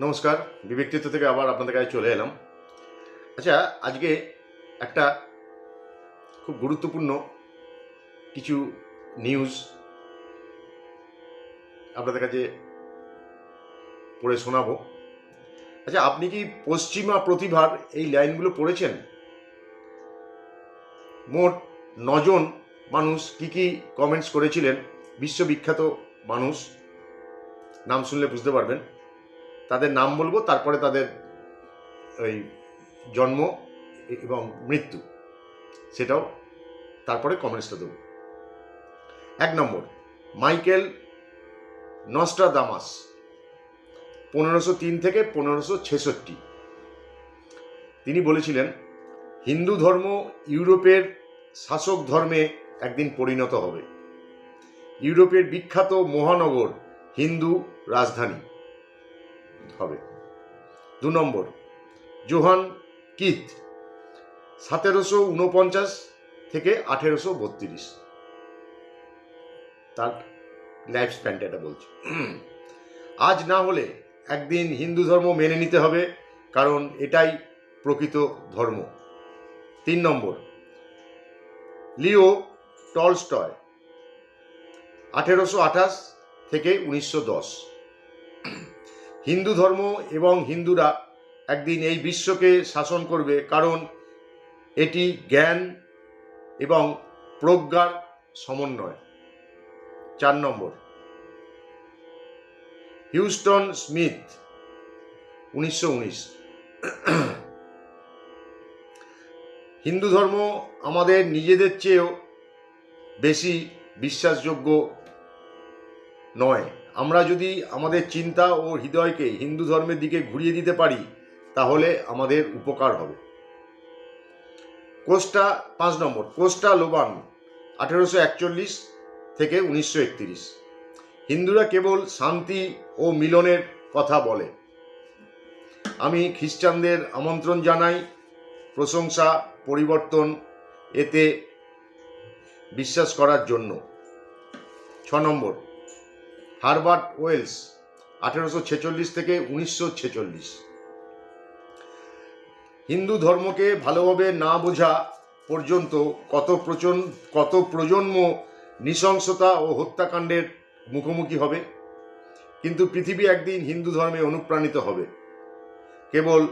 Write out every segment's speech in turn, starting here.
নমস্কার বিবেকচিত্র থেকে আবার আপনাদের কাছে চলে এলাম। আচ্ছা আজকে একটা খুব গুরুত্বপূর্ণ কিছু নিউজ আপনাদের কাছে পড়ে শোনাবো। আচ্ছা আপনি কি পশ্চিমা প্রতিভার এই লাইনগুলো পড়েছেন? মোট নজন মানুষ কি কি কমেন্টস করেছিলেন? বিশ্ববিখ্যাত মানুষ। নাম শুনলে বুঝতে পারবেন। তাদের নাম বলব, তারপরে তাদের ওই জন্ম এবং মৃত্যু, সেটাও তারপরে কমেন্টসটা দেবো। এক নম্বর, মাইকেল নস্ট্রাদামাস পনেরোশো তিন থেকে পনেরোশো ছেষট্টি। তিনি বলেছিলেন, হিন্দু ধর্ম ইউরোপের শাসক ধর্মে একদিন পরিণত হবে। ইউরোপের বিখ্যাত মহানগর হিন্দু রাজধানী। হবে। দু নম্বর, জোহান কিথ, সতেরোশো উনপঞ্চাশ থেকে আঠেরোশো বত্রিশ। তার লাইফ স্প্যানটা এটা বলছি। আজ না হলে একদিন হিন্দু ধর্ম মেনে নিতে হবে, কারণ এটাই প্রকৃত ধর্ম। তিন নম্বর, লিও টলস্টয়, আঠেরোশো আঠাশ থেকে উনিশশো দশ। হিন্দু ধর্ম এবং হিন্দুরা একদিন এই বিশ্বকে শাসন করবে কারণ এটি জ্ঞান এবং প্রজ্ঞার সমন্বয়। চার নম্বর। হিউস্টন স্মিথ, উনিশশো উনিশ। হিন্দু ধর্ম আমাদের নিজেদের চেয়েও বেশি বিশ্বাসযোগ্য নয়। আমরা যদি আমাদের চিন্তা ও হৃদয়কে হিন্দু ধর্মের দিকে ঘুরিয়ে দিতে পারি, তাহলে আমাদের উপকার হবে। কোস্টা পাঁচ নম্বর কোস্টা লোবান, আঠেরোশো একচল্লিশ থেকে উনিশশো একত্রিশ। হিন্দুরা কেবল শান্তি ও মিলনের কথা বলে। আমি খ্রিস্টানদের আমন্ত্রণ জানাই, প্রশংসা, পরিবর্তন, এতে বিশ্বাস করার জন্য। ছ নম্বর হারবার্ট ওয়েলস, আঠেরোশো ছেচল্লিশ থেকে উনিশশো ছেচল্লিশ। হিন্দু ধর্মকে ভালোভাবে না বোঝা পর্যন্ত কত প্রচন কত প্রজন্ম নৃশংসতা ও হত্যাকাণ্ডের মুখোমুখি হবে। কিন্তু পৃথিবী একদিন হিন্দু ধর্মে অনুপ্রাণিত হবে। কেবল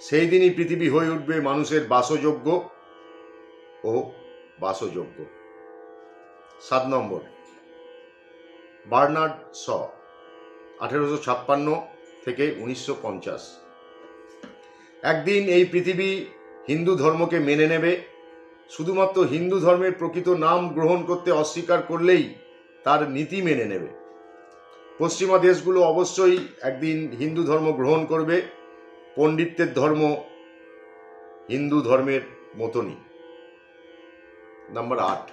সেই দিনই পৃথিবী হয়ে উঠবে মানুষের বাসযোগ্য ও বাসযোগ্য। সাত নম্বর। বার্নার্ড স, আঠেরোশো ছাপ্পান্ন থেকে উনিশশো পঞ্চাশ। একদিন এই পৃথিবী হিন্দু ধর্মকে মেনে নেবে। শুধুমাত্র হিন্দু ধর্মের প্রকৃত নাম গ্রহণ করতে অস্বীকার করলেই তার নীতি মেনে নেবে। পশ্চিমা দেশগুলো অবশ্যই একদিন হিন্দু ধর্ম গ্রহণ করবে। পণ্ডিতের ধর্ম হিন্দু ধর্মের মতনই। নাম্বার আট,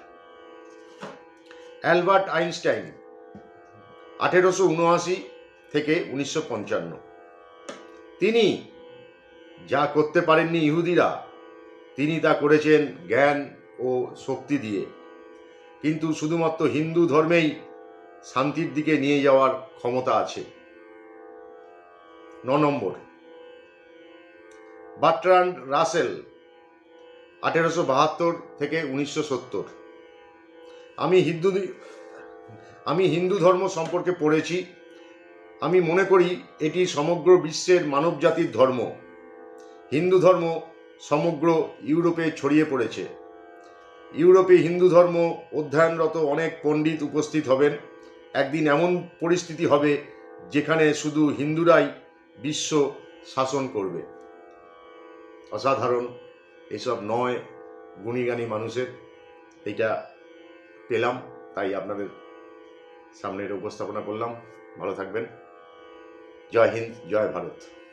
অ্যালবার্ট আইনস্টাইন আঠেরোশো উনআশি থেকে উনিশশো পঞ্চান্ন। তিনি যা করতে পারেননি ইহুদিরা, তিনি তা করেছেন জ্ঞান ও শক্তি দিয়ে। কিন্তু শুধুমাত্র হিন্দু ধর্মেই শান্তির দিকে নিয়ে যাওয়ার ক্ষমতা আছে। ন নম্বর। বাট্রান্ড রাসেল, আঠেরোশো বাহাত্তর থেকে উনিশশো সত্তর। আমি হিন্দু আমি হিন্দু ধর্ম সম্পর্কে পড়েছি। আমি মনে করি এটি সমগ্র বিশ্বের মানবজাতির ধর্ম। হিন্দু ধর্ম সমগ্র ইউরোপে ছড়িয়ে পড়েছে। ইউরোপে হিন্দু ধর্ম অধ্যয়নরত অনেক পণ্ডিত উপস্থিত হবেন। একদিন এমন পরিস্থিতি হবে যেখানে শুধু হিন্দুরাই বিশ্ব শাসন করবে। অসাধারণ এসব নয় গুণীগানী মানুষের। এটা পেলাম, তাই আপনাদের সামনে এটা উপস্থাপনা করলাম। ভালো থাকবেন। জয় হিন্দ জয় ভারত।